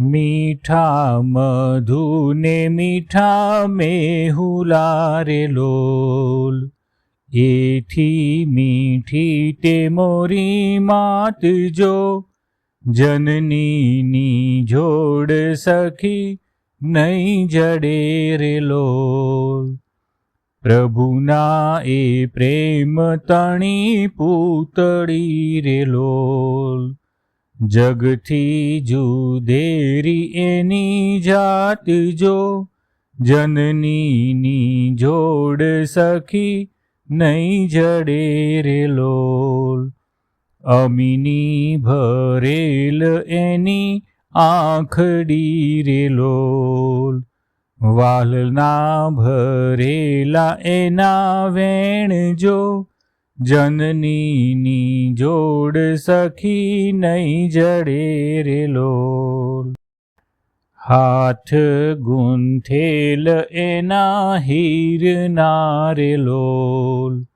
મીઠા મધુને મીઠા મેહુલા રે લોલ. એથી મીઠી તે મોરી માત જો જનનીની જોડ સખી નહીં જડે રે લોલ. પ્રભુના એ પ્રેમ તણી પૂતળી રે લોલ. જગથી જુદેરી એની જાત જો, જનનીની જોડ સખી નહીં જડે રે લોલ. અમીની ભરેલ એની આંખડી રે લોલ. વાલના ભરેલા એના વેણ જો જનનીની જોડ સખી નહીં જડે રે લોલ. હાથ ગુંથેલ એના હીરના રે લોલ.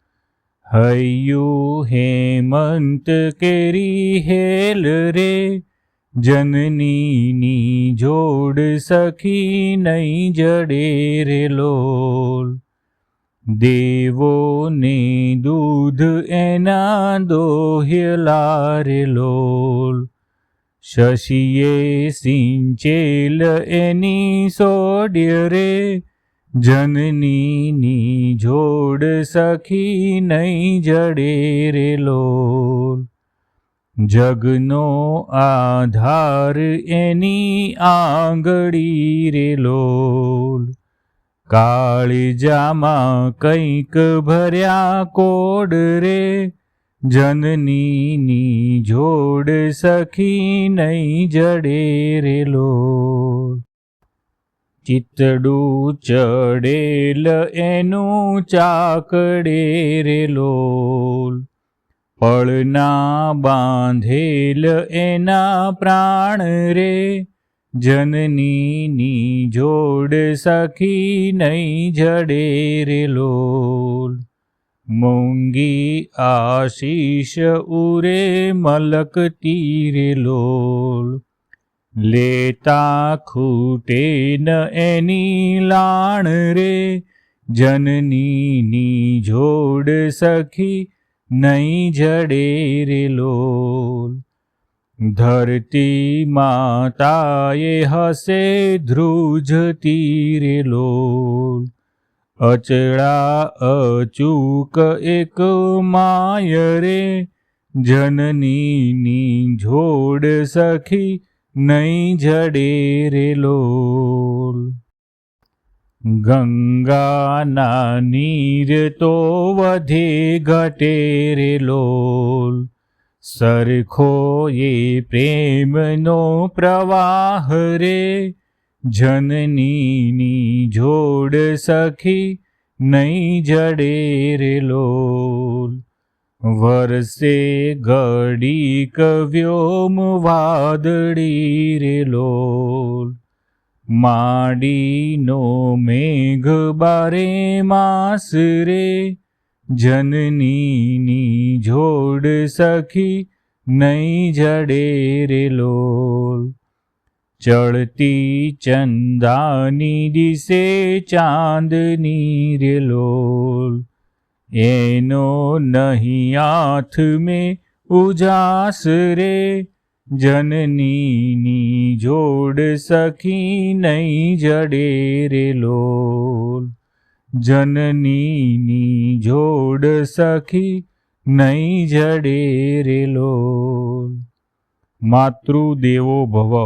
હૈયું હેમંત કેરી હેલ રે. જનનીની જોડ સખી નહીં જડે રે લોલ. દેવોને દૂધ એના દોહ્યલા રે લોલ. શશીએ સિંચેલ એની સોડ્ય રે જનનીની જોડ સખી નહીં જડે રે જગનો આધાર એની આંગળી રે લોલ. કાળજામાં કંઈક ભર્યા કોડ રે. જનનીની જોડ સખી નહીં જડે રે લો ચિતડું ચડેલ એનું ચાકડે રે લોલ પળના બાંધેલ એના પ્રાણ રે. જનનીની જોડ સખી નહીં જડે રે લોલ. મૂંગી આશીષ ઉરે મલક તીરે લોલ. લેતા ખૂટે ન એની લાણ રે જનનીની જોડ સખી નહીં જડે રે લોલ. ધરતી માતાએ હસે ધ્રુજતી તીરે લોલ. અચળા અચૂક એક માય રે, જનનીની જોડ સખી નહીં જડે રે લોલ. ગંગાના નીર તો વધે ઘટે રે લોલ. સરખો એ પ્રેમનો પ્રવાહ રે. જનનીની જોડ સખી નહીં જડે રે લોલ. વરસે ઘડી કવ્યોમ વાદળી રે લોલ. માડીનો મેઘ બારે માસ રે. જનનીની જોડ સખી નહીં જડે રે લોલ. ચડતી ચંદાની દિશે ચાંદની રે લોલ. એનો નહીં હાથ મેં ઉજાસ રે. જનનીની જોડ સખી નહીં જડે રે લોલ. જનનીની જોડ સખી નહીં જડે રેલો માતૃદેવો ભવ